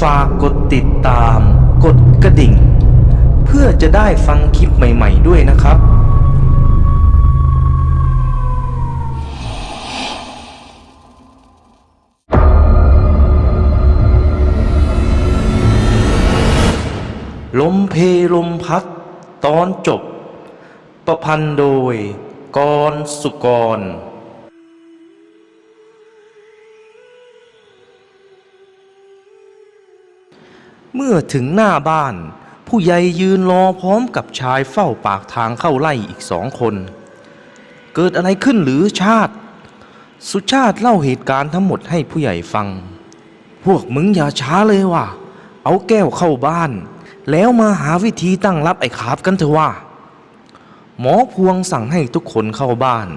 ฝากกดติดตาม กดกระดิ่ง เพื่อจะได้ฟังคลิปใหม่ ๆ ด้วยนะครับ ลมเพลมพัด ตอนจบ ประพันธ์โดยกรสุกร เมื่อถึงหน้าบ้าน ผู้ใหญ่ยืนรอพร้อมกับชายเฝ้าปากทางเข้าไล่อีกสองคน เกิดอะไรขึ้นหรือชาติ สุชาติเล่าเหตุการณ์ทั้งหมดให้ผู้ใหญ่ฟัง พวกมึงอย่าช้าเลยว่ะ เอาแก้วเข้าบ้าน แล้วมาหาวิธีตั้งรับไอ้ขาบกันเถอะว่า หมอพวงสั่งให้ทุกคนเข้าบ้าน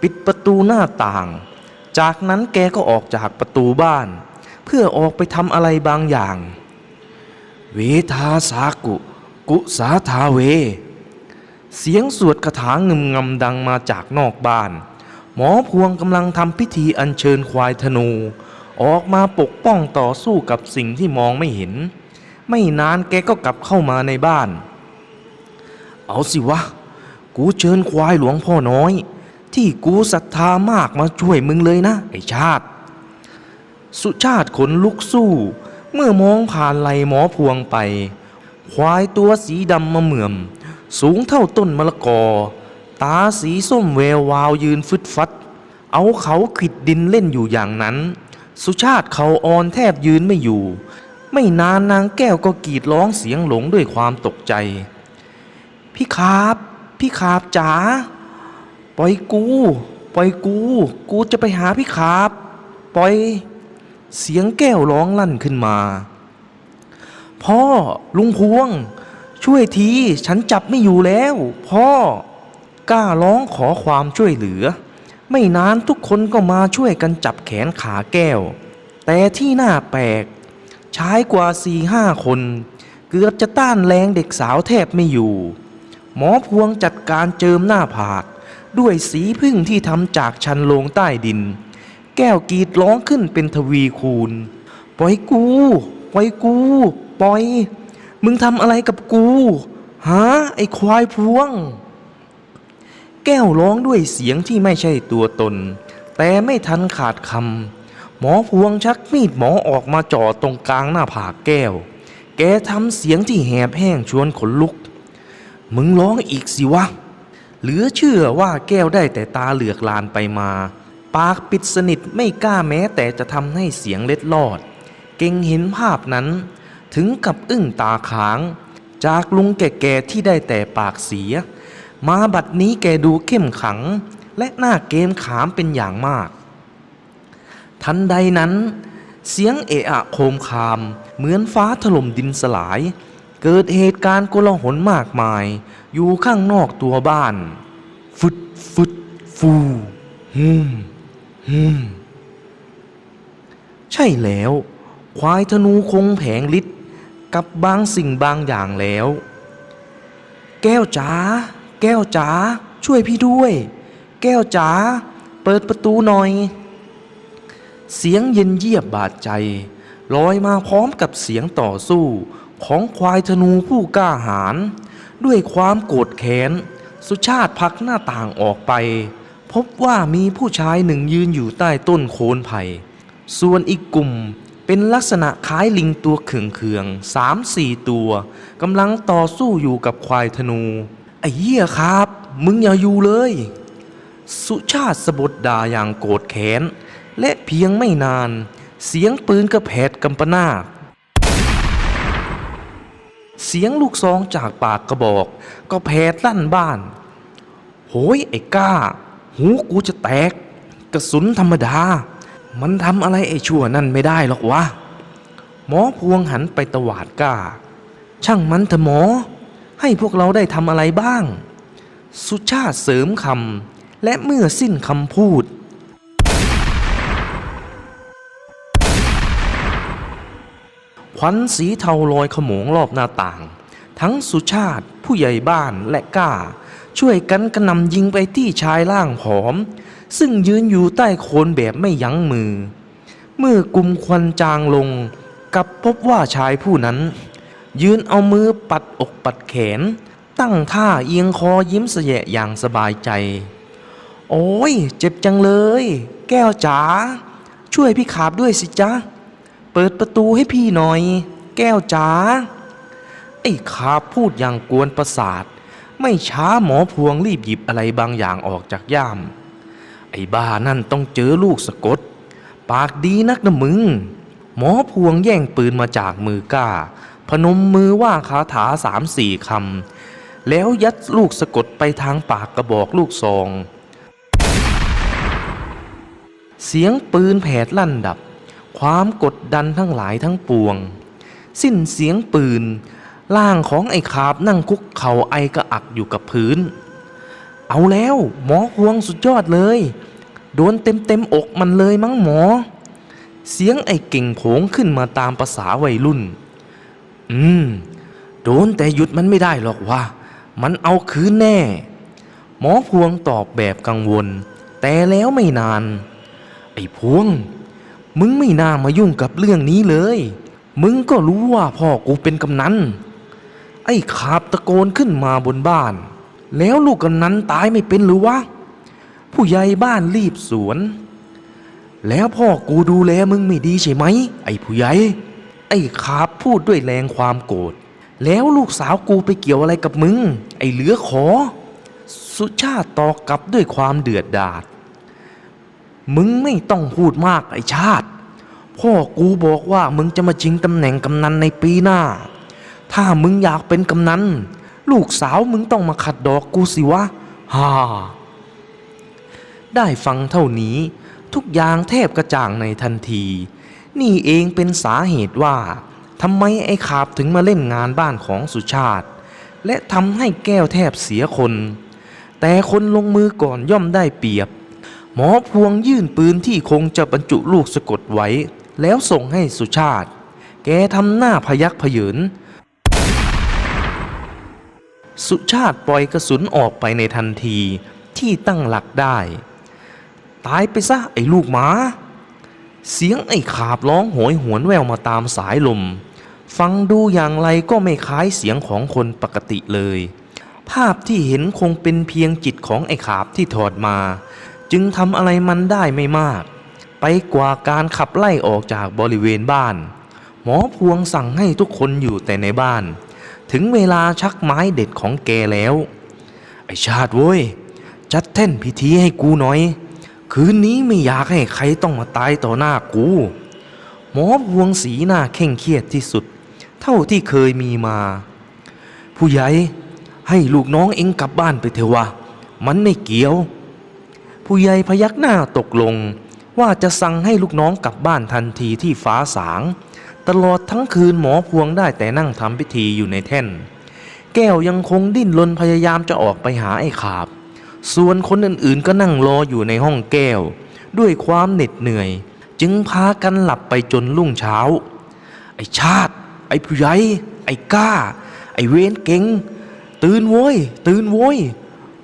ปิดประตูหน้าต่าง จากนั้นแกก็ออกจากประตูบ้าน เพื่อออกไปทำอะไรบางอย่าง เวทาสากุ กุสาทาเว เสียงสวดคาถางึมงำดังมาจากนอกบ้าน หมอพวงกำลังทำพิธีอัญเชิญควายธนู ออกมาปกป้องต่อสู้กับสิ่งที่มองไม่เห็น ไม่นานแกก็กลับเข้ามาในบ้าน เอาสิวะ กูเชิญควายหลวงพ่อน้อย ที่กูศรัทธามากมาช่วยมึงเลยนะ ไอชาติ สุชาติขนลุกสู้ เมื่อมองผ่านไหลหมอพวงไป ควายตัวสีดำมาเหมื่อม สูงเท่าต้นมะละกอ ตาสีส้มแวววาวยืนฟึดฟัด เอาเขาขิดดินเล่นอยู่อย่างนั้น สุชาติเขาอ่อนแทบยืนไม่อยู่ ไม่นานนางแก้วก็กรีดร้องเสียงหลงด้วยความตกใจ พี่ครับพี่ครับจ๋าปล่อยกู ปล่อยกู กูจะไปหาพี่ครับ ปล่อย เสียงแก้วร้องลั่นขึ้นมา พ่อลุงพวง ช่วยทีฉันจับไม่อยู่แล้ว พ่อกล้าร้องขอความช่วยเหลือ ไม่นานทุกคนก็มาช่วยกันจับแขนขาแก้ว แต่ที่น่าแปลกชายกว่าสี่ห้าคน เกือบจะต้านแรงเด็กสาวแทบไม่อยู่ หมอพวงจัดการเจิมหน้าผาก ด้วยสีพึ่งที่ทำจากชันโลงใต้ดิน แก้วกรีดร้องขึ้นเป็นทวีคูณ ปล่อยกู ปล่อยกู ปล่อย มึงทำอะไรกับกูฮะไอ้ควายพวง แก้วร้องด้วยเสียงที่ไม่ใช่ตัวตน แต่ไม่ทันขาดคำ หมอพวงชักมีดหมอออกมาจ่อตรงกลางหน้าผากแก้ว แกทำเสียงที่แหบแห้งชวนขนลุก มึงร้องอีกสิวะ เหลือเชื่อว่าแก้วได้แต่ตาเหลือกลานไปมา ปากปิดสนิทไม่กล้าแม้แต่จะทำให้เสียงเล็ดลอด เก่งเห็นภาพนั้น ถึงกับอึ้งตาค้าง จากลุงแก่ๆที่ได้แต่ปากเสีย มาบัดนี้แกดูเข้มขัง และหน้าเกมขามเป็นอย่างมาก ทันใดนั้น เสียงเอะอะโคมคาม เหมือนฟ้าถล่มดินสลาย เกิดเหตุการณ์โกลาหลมากมาย อยู่ข้างนอกตัวบ้าน ฟึดฟึดฟูฮึมฮึม ใช่แล้ว ควายธนูคงแผงฤทธิ์กับบางสิ่งบางอย่างแล้ว แก้วจ๋าแก้วจ๋าช่วยพี่ด้วย แก้วจ๋าเปิดประตูหน่อย เสียงเย็นเยียบบาดใจลอยมาพร้อมกับเสียงต่อสู้ของควายธนูผู้กล้าหาญด้วยความโกรธแค้น สุชาติพักหน้าต่างออกไป พบว่ามีผู้ชายหนึ่งยืนอยู่ใต้ต้นโคนไผ่ ส่วนอีกกลุ่มเป็นลักษณะคล้ายลิงตัวเขืองๆสามสี่ตัวกำลังต่อสู้อยู่กับควายธนู ไอ้เหี้ยครับ มึงอย่าอยู่เลย สุชาติสะบดด่าอย่างโกรธแค้น และเพียงไม่นาน เสียงปืนกระแผดกำปนาตเสียงลูกซองจากปากกระบอก ก็แผดลั่นบ้าน โหยไอ้ก้า หูกูจะแตก กระสุนธรรมดา มันทำอะไรไอ้ชั่วนั่นไม่ได้หรอกวะ หมอพวงหันไปตวาดก้า ช่างมันเถอะหมอ ให้พวกเราได้ทำอะไรบ้าง สุชาติเสริมคำและเมื่อสิ้นคำพูดควันสีเทาลอยขโมงรอบหน้าต่าง ทั้งสุชาติผู้ใหญ่บ้านและก้า ช่วยกันกระหนำยิงไปที่ชายร่างผอม ซึ่งยืนอยู่ใต้โคนแบบไม่ยั้งมือ เมื่อกลุ่มควันจางลงกลับพบว่าชายผู้นั้น ยืนเอามือปัดอกปัดแขน ตั้งท่าเอียงคอยิ้มเสยะอย่างสบายใจ โอ้ยเจ็บจังเลย แก้วจ๋าช่วยพี่ขาบด้วยสิจ๊ะ เปิดประตูให้พี่หน่อย แก้วจ๋าไอ้ขาพูดอย่างกวนประสาท ไม่ช้าหมอพวงรีบหยิบอะไรบางอย่างออกจากย่าม ไอ้บ้านั่นต้องเจอลูกสะกด ปากดีนักนะมึง หมอพวงแย่งปืนมาจากมือก้า พนมมือว่าคาถาสามสี่คำ แล้วยัดลูกสะกดไปทางปากกระบอกลูกซอง เสียงปืนแผดลั่นดับ ความกดดันทั้งหลายทั้งปวง สิ้นเสียงปืน ร่างของไอ้ขาบนั่งคุกเข่าไอกระอักอยู่กับพื้น เอาแล้วหมอพวงสุดยอดเลย โดนเต็มเต็มอกมันเลยมั้งหมอ เสียงไอ้เก่งโผงขึ้นมาตามภาษาวัยรุ่น อืม โดนแต่หยุดมันไม่ได้หรอกว่า มันเอาคืนแน่ หมอพวงตอบแบบกังวล แต่แล้วไม่นาน ไอ้พวง มึงไม่น่ามายุ่งกับเรื่องนี้เลย มึงก็รู้ว่าพ่อกูเป็นกำนัน ไอ้ขาบตะโกนขึ้นมาบนบ้าน แล้วลูกกำนันตายไม่เป็นหรือวะ ผู้ใหญ่บ้านรีบสวน แล้วพ่อกูดูแลมึงไม่ดีใช่ไหม ไอ้ผู้ใหญ่ ไอ้ขาบพูดด้วยแรงความโกรธ แล้วลูกสาวกูไปเกี่ยวอะไรกับมึง ไอ้เหลือขอ สุชาติตอบกลับด้วยความเดือดดาลมึงไม่ต้องพูดมากไอ้ชาติ พ่อกูบอกว่ามึงจะมาชิงตำแหน่งกำนันในปีหน้า ถ้ามึงอยากเป็นกำนันลูกสาวมึงต้องมาขัดดอกกูสิวะฮ่าได้ฟังเท่านี้ทุกอย่างแทบกระจ่างในทันที นี่เองเป็นสาเหตุว่าทำไมไอ้ขาบถึงมาเล่นงานบ้านของสุชาติ และทำให้แก้วแทบเสียคน แต่คนลงมือก่อนย่อมได้เปรียบ หมอพวงยื่นปืนที่คงจะบรรจุลูกสะกดไว้ แล้วส่งให้สุชาติ แกทำหน้าพยักพยืน สุชาติปล่อยกระสุนออกไปในทันทีที่ตั้งหลักได้ ตายไปซะไอ้ลูกหมา เสียงไอ้ขาบร้องโหยหวนแววมาตามสายลม ฟังดูอย่างไรก็ไม่คล้ายเสียงของคนปกติเลย ภาพที่เห็นคงเป็นเพียงจิตของไอ้ขาบที่ถอดมา จึงทำอะไรมันได้ไม่มาก ไปกว่าการขับไล่ออกจากบริเวณบ้าน หมอพวงสั่งให้ทุกคนอยู่แต่ในบ้าน ถึงเวลาชักไม้เด็ดของแกแล้ว ไอชาติเว้ย จัดแท่นพิธีให้กูหน่อย คืนนี้ไม่อยากให้ใครต้องมาตายต่อหน้ากู หมอพวงสีหน้าเคร่งเครียดที่สุด เท่าที่เคยมีมา ผู้ใหญ่ให้ลูกน้องเองกลับบ้านไปเถอะวะ มันไม่เกี่ยว ผู้ใหญ่พยักหน้าตกลง ว่าจะสั่งให้ลูกน้องกลับบ้านทันทีที่ฟ้าสาง ตลอดทั้งคืนหมอพวงได้แต่นั่งทำพิธีอยู่ในแท่น แก้วยังคงดิ้นรนพยายามจะออกไปหาไอ้ขาบ ส่วนคนอื่นๆก็นั่งรออยู่ในห้องแก้ว ด้วยความเหน็ดเหนื่อย จึงพากันหลับไปจนรุ่งเช้า ไอ้ชาติ ไอ้ผู้ใหญ่ไอ้ก้า ไอ้เวนเก่ง ตื่นโว้ย ตื่นโว้ย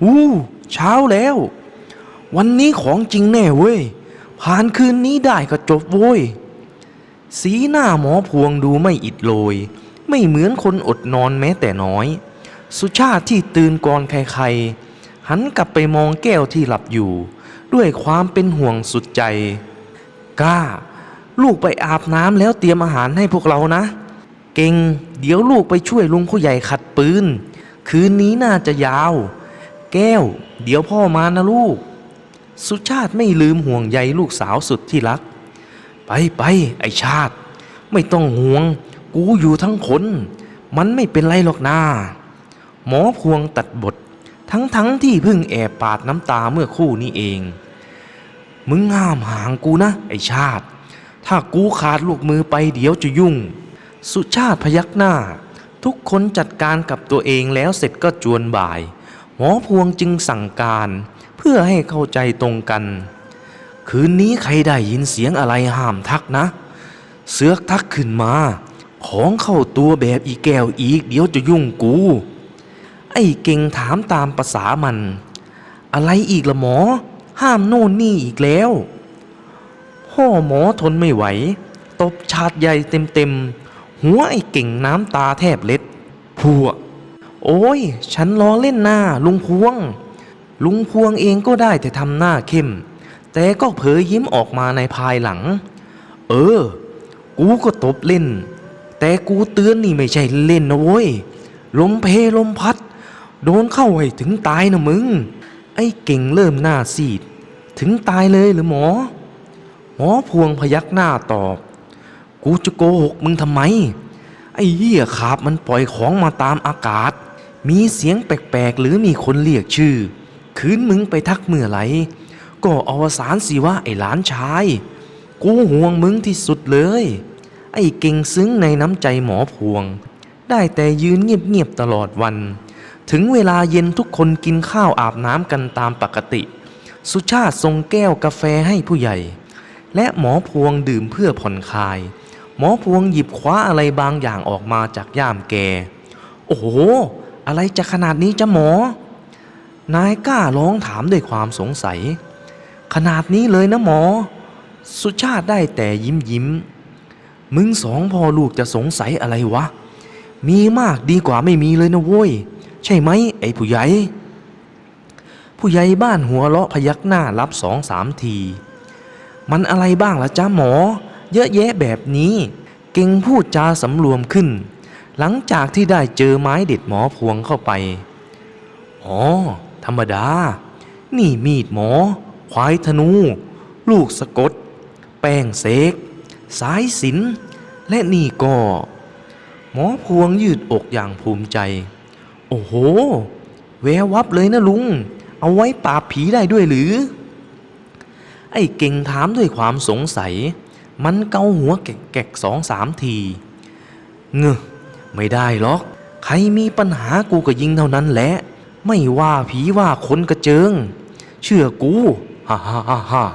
วู้เช้าแล้ว วันนี้ของจริงแน่เว้ย ผ่านคืนนี้ได้ก็จบโว้ย สีหน้าหมอพวงดูไม่อิดโรย ไม่เหมือนคนอดนอนแม้แต่น้อย สุชาติที่ตื่นก่อนใครๆ หันกลับไปมองแก้วที่หลับอยู่ ด้วยความเป็นห่วงสุดใจ กล้า ลูกไปอาบน้ำแล้วเตรียมอาหารให้พวกเรานะ เก่ง เดี๋ยวลูกไปช่วยลุงผู้ใหญ่ขัดปืน คืนนี้น่าจะยาว แก้ว เดี๋ยวพ่อมานะลูก สุชาติไม่ลืมห่วงใยลูกสาวสุดที่รัก ไปไปไอชาติ ไม่ต้องห่วง กูอยู่ทั้งคน มันไม่เป็นไรหรอกนาหมอพวงตัดบท ทั้งทั้งที่เพิ่งแอบปาดน้ำตาเมื่อคู่นี้เอง มึงห้ามห่างกูนะ ไอชาติ ถ้ากูขาดลูกมือไปเดี๋ยวจะยุ่ง สุชาติพยักหน้า ทุกคนจัดการกับตัวเองแล้วเสร็จก็จวนบ่าย หมอพวงจึงสั่งการ เพื่อให้เข้าใจตรงกัน คืนนี้ใครได้ยินเสียงอะไรห้ามทักนะ เสือกทักขึ้นมา ของเข้าตัวแบบอีแก้วอีก เดี๋ยวจะยุ่งกู ไอ้เก่งถามตามภาษามัน อะไรอีกละหมอ ห้ามโน่นนี่อีกแล้วพ่อหมอทนไม่ไหวตตบชาดใหญ่เต็มๆ หัวไอ้เก่งน้ำตาแทบเล็ดพัวโอ้ย ฉันล้อเล่นหน้าลุงพวง ลุงพวงเองก็ได้แต่ทำหน้าเข้ม แต่ก็เผยยิ้มออกมาในภายหลัง เออ กูก็ตบเล่น แต่กูเตือนนี่ไม่ใช่เล่นนะเว้ย ลมเพลมพัด โดนเข้าให้ถึงตายนะมึง ไอ้เก่งเริ่มหน้าซีด ถึงตายเลยหรือหมอ หมอพวงพยักหน้าตอบ กูจะโกหกมึงทำไม ไอ้เหี้ยขาบมันปล่อยของมาตามอากาศ มีเสียงแปลกๆหรือมีคนเรียกชื่อ คืนมึงไปทักเมื่อไหร่ ก็อวสานสิว่าไอ้หลานชาย กูห่วงมึงที่สุดเลย ไอ้เก่งซึ้งในน้ำใจหมอพวง ได้แต่ยืนเงียบๆตลอดวัน ถึงเวลาเย็นทุกคนกินข้าวอาบน้ำกันตามปกติ สุชาติส่งแก้วกาแฟให้ผู้ใหญ่ และหมอพวงดื่มเพื่อผ่อนคลาย หมอพวงหยิบคว้าอะไรบางอย่างออกมาจากย่ามแก โอ้โห อะไรจะขนาดนี้จ้ะหมอ นายกล้าร้องถามด้วยความสงสัย ขนาดนี้เลยนะหมอ สุชาติได้แต่ยิ้มยิ้ม มึงสองพ่อลูกจะสงสัยอะไรวะ มีมากดีกว่าไม่มีเลยนะโว้ย ใช่ไหมไอ้ผู้ใหญ่ ผู้ใหญ่บ้านหัวเราะพยักหน้ารับสองสามที มันอะไรบ้างล่ะจ้าหมอ เยอะแยะแบบนี้ เก่งพูดจาสำรวมขึ้น หลังจากที่ได้เจอไม้เด็ดหมอพวงเข้าไป อ๋อ ธรรมดา นี่มีดหมอ ควายธนู ลูกสะกด แป้งเสก สายสินและนี่ก็ หมอพวงยืดอกอย่างภูมิใจ โอ้โห แวววับเลยนะลุง เอาไว้ปราบผีได้ด้วยหรือ ไอ้เก่งถามด้วยความสงสัย มันเกาหัวแกกสองสามที เงอะไม่ได้หรอก ใครมีปัญหากูก็ยิงเท่านั้นแหละ ไม่ว่าผีว่าคนกระเจิง เชื่อกู ฮ่าฮ่าฮ่า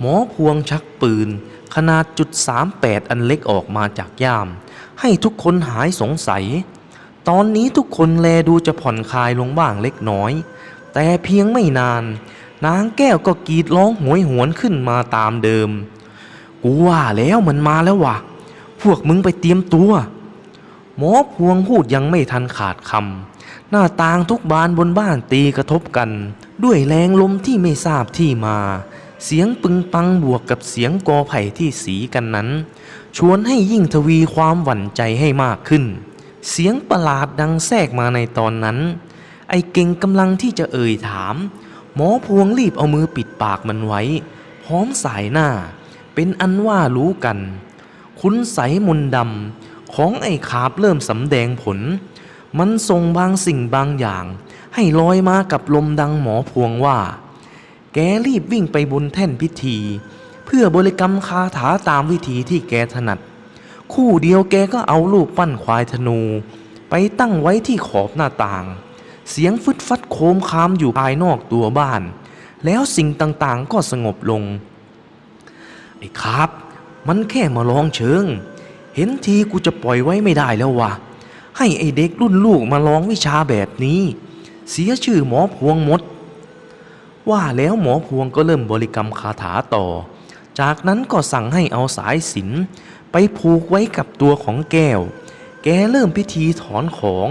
หมอพวงชักปืน ขนาดจุดสามแปดอันเล็กออกมาจากย่าม ให้ทุกคนหายสงสัย ตอนนี้ทุกคนแลดูจะผ่อนคลายลงบ้างเล็กน้อย แต่เพียงไม่นาน นางแก้วก็กรีดร้องโหวยหวนขึ้นมาตามเดิม กูว่าแล้วมันมาแล้ววะพวกมึงไปเตรียมตัว หมอพวงพูดยังไม่ทันขาดคำหน้าต่างทุกบานบนบ้านตีกระทบกัน ด้วยแรงลมที่ไม่ทราบที่มา เสียงปึงปังบวกกับเสียงกอไผ่ที่สีกันนั้น ชวนให้ยิ่งทวีความหวั่นใจให้มากขึ้น เสียงประหลาดดังแทรกมาในตอนนั้น ไอ้เก่งกำลังที่จะเอ่ยถาม หมอพวงรีบเอามือปิดปากมันไว้ พร้อมสายหน้า เป็นอันว่ารู้กัน คุณใสยมนดำของไอ้ขาบเริ่มสำแดงผล มันส่งบางสิ่งบางอย่าง ให้ลอยมากับลมดังหมอพวงว่า แกรีบวิ่งไปบนแท่นพิธี เพื่อบริกรรมคาถาตามวิธีที่แกถนัด คู่เดียวแกก็เอารูปปั้นควายธนู ไปตั้งไว้ที่ขอบหน้าต่าง เสียงฟึดฟัดโคมคามอยู่ภายนอกตัวบ้าน แล้วสิ่งต่างๆก็สงบลง ไอ้ครับ มันแค่มาลองเชิง เห็นทีกูจะปล่อยไว้ไม่ได้แล้ววะให้ไอ้เด็กรุ่นลูกมาลองวิชาแบบนี้ เสียชื่อหมอพวงหมด ว่าแล้วหมอพวงก็เริ่มบริกรรมคาถาต่อ จากนั้นก็สั่งให้เอาสายสินไปผูกไว้กับตัวของแก้ว แกเริ่มพิธีถอนของ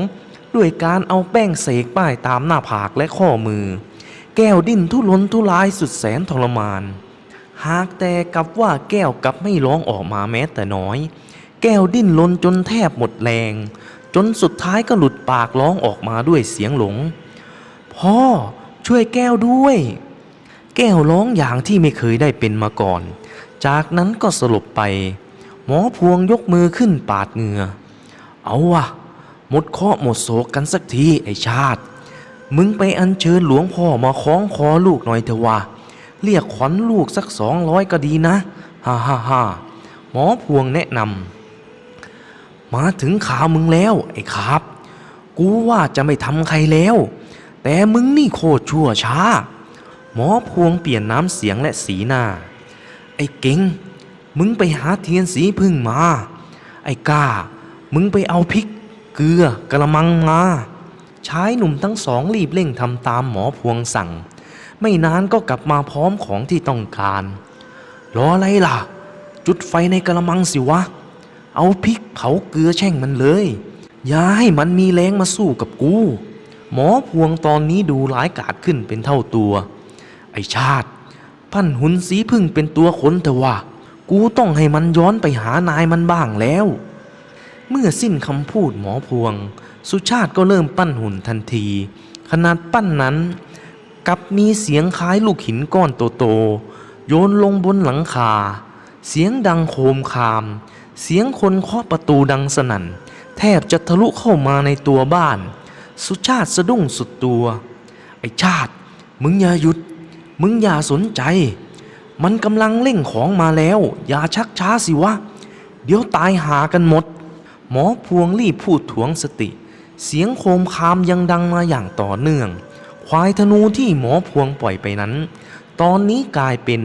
ด้วยการเอาแป้งเสกป้ายตามหน้าผากและข้อมือ แก้วดิ้นทุรนทุรายสุดแสนทรมาน หากแต่กลับว่าแก้วกลับไม่ร้องออกมาแม้แต่น้อย แก้วดิ้นรนจนแทบหมดแรง จนสุดท้ายก็หลุดปากร้องออกมาด้วยเสียงหลง พ่อช่วยแก้วด้วย แก้วร้องอย่างที่ไม่เคยได้เป็นมาก่อน จากนั้นก็สลบไป หมอพวงยกมือขึ้นปาดเหงื่อเอาวะหมดเคราะห์หมดโศกกันสักทีไอชาติ มึงไปอัญเชิญหลวงพ่อมาคล้องคอลูกหน่อยเถอะวะเรียกขวัญลูกสักสองร้อยก็ดีนะฮ่าฮ่าฮ่าหมอพวงแนะนำมาถึงข่าวมึงแล้วไอ้ครับ กูว่าจะไม่ทำใครแล้ว แต่มึงนี่โคตรชั่วช้า หมอพวงเปลี่ยนน้ำเสียงและสีหน้า ไอ้เก่งมึงไปหาเทียนสีพึ่งมา ไอ้ก้า มึงไปเอาพริก เกลือกระมังมาชายหนุ่มทั้งสองรีบเร่งทำตามหมอพวงสั่ง ไม่นานก็กลับมาพร้อมของที่ต้องการรออะไรล่ะ จุดไฟในกระมังสิวะ เอาพริกเผาเกลือแช่งมันเลย อย่าให้มันมีแรงมาสู้กับกู หมอพวงตอนนี้ดูร้ายกาจขึ้นเป็นเท่าตัว ไอชาติปั้นหุ่นสีพึ่งเป็นตัวคนแต่ว่า กูต้องให้มันย้อนไปหานายมันบ้างแล้ว เมื่อสิ้นคำพูดหมอพวง สุชาติก็เริ่มปั้นหุ่นทันที ขนาดปั้นนั้นกับมีเสียงคล้ายลูกหินก้อนโตๆโยนลงบนหลังคา เสียงดังโคมคาม เสียงคนเคาะประตูดังสนั่น แทบจะทะลุเข้ามาในตัวบ้าน สุชาติสะดุ้งสุดตัว ไอชาติ มึงอย่าหยุด มึงอย่าสนใจ มันกำลังเร่งของมาแล้ว อย่าชักช้าสิวะ เดี๋ยวตายหากันหมด หมอพวงรีบพูดถวงสติ เสียงโคมคามยังดังมาอย่างต่อเนื่อง ควายธนูที่หมอพวงปล่อยไปนั้น ตอนนี้กลายเป็น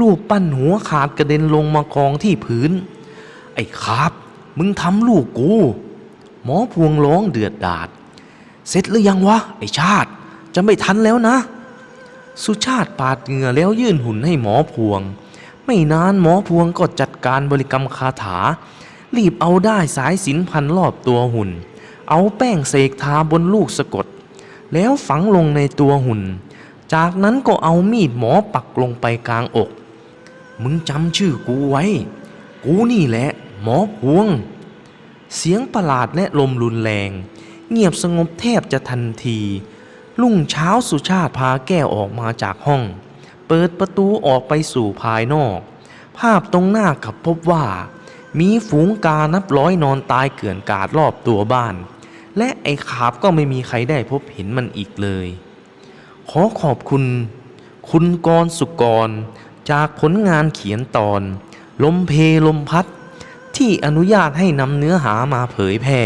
รูปปั้นหัวขาดกระเด็นลงมากองที่พื้น ไอ้ครับ มึงทำลูกกู หมอพวงร้องเดือดดาด เสร็จหรือยังวะ ไอชาติ จะไม่ทันแล้วนะ สุชาติปาดเหงื่อแล้วยื่นหุ่นให้หมอพวง ไม่นานหมอพวงก็จัดการบริกรรมคาถา รีบเอาได้สายสินพันรอบตัวหุ่น เอาแป้งเสกทาบนลูกสะกด แล้วฝังลงในตัวหุ่น จากนั้นก็เอามีดหมอปักลงไปกลางอก มึงจำชื่อกูไว้ กูนี่แหละ หมอพวง เสียงประหลาดและลมรุนแรง เงียบสงบแทบจะทันทีรุ่งเช้าสุชาติพาแก้วออกมาจากห้อง เปิดประตูออกไปสู่ภายนอก ภาพตรงหน้ากับพบว่า มีฝูงกานับร้อยนอนตายเกลื่อนกาดรอบตัวบ้าน และไอ้ขาบก็ไม่มีใครได้พบเห็นมันอีกเลย ขอขอบคุณ คุณกรสุกร จากผลงานเขียนตอน ลมเพลมพัดที่อนุญาตให้นำเนื้อหามาเผยแพร่